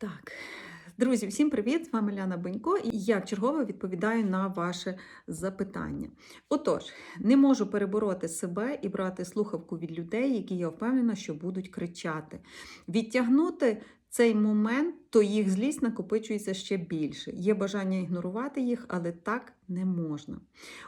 Так, друзі, всім привіт! З вами Ляна Бенько, і я чергово відповідаю на ваше запитання. Отож, не можу перебороти себе і брати слухавку від людей, які я впевнена, що будуть кричати. Відтягнути цей момент, то їх злість накопичується ще більше. Є бажання ігнорувати їх, але так не можна.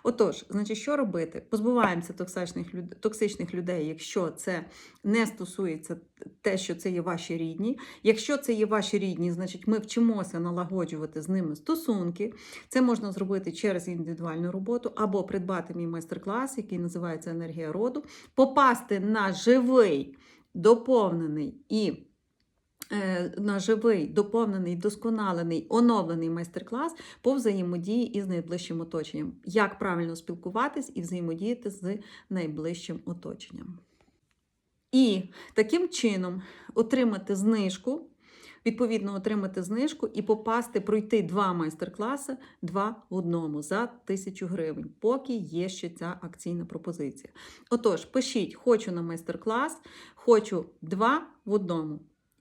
Отож, значить, що робити? Позбуваємося токсичних, люд- токсичних людей, якщо це не стосується те, що це є ваші рідні. Якщо це є ваші рідні, значить ми вчимося налагоджувати з ними стосунки. Це можна зробити через індивідуальну роботу або придбати мій майстер-клас, який називається Енергія роду, попасти на живий, доповнений і на живий, доповнений, досконалений, оновлений майстер-клас по взаємодії із найближчим оточенням. Як правильно спілкуватись і взаємодіяти з найближчим оточенням. І таким чином отримати знижку, відповідно, отримати знижку і попасти, пройти два майстер-класи, два в одному за тисячу гривень, поки є ще ця акційна пропозиція. Отож, пишіть, хочу на майстер-клас, хочу два в одному.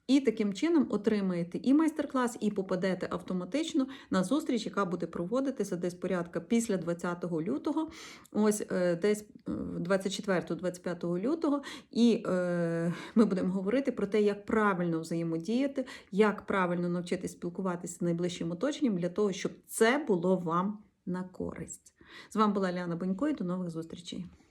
І таким чином отримаєте і майстер-клас, і попадете автоматично на зустріч, яка буде проводитися десь порядка після 20 лютого, ось е, десь 24-25 лютого. І е, ми будемо говорити про те, як правильно взаємодіяти, як правильно навчитись спілкуватися з найближчим оточенням для того, щоб це було вам на користь. З вами була Ляна Бонько і до нових зустрічей.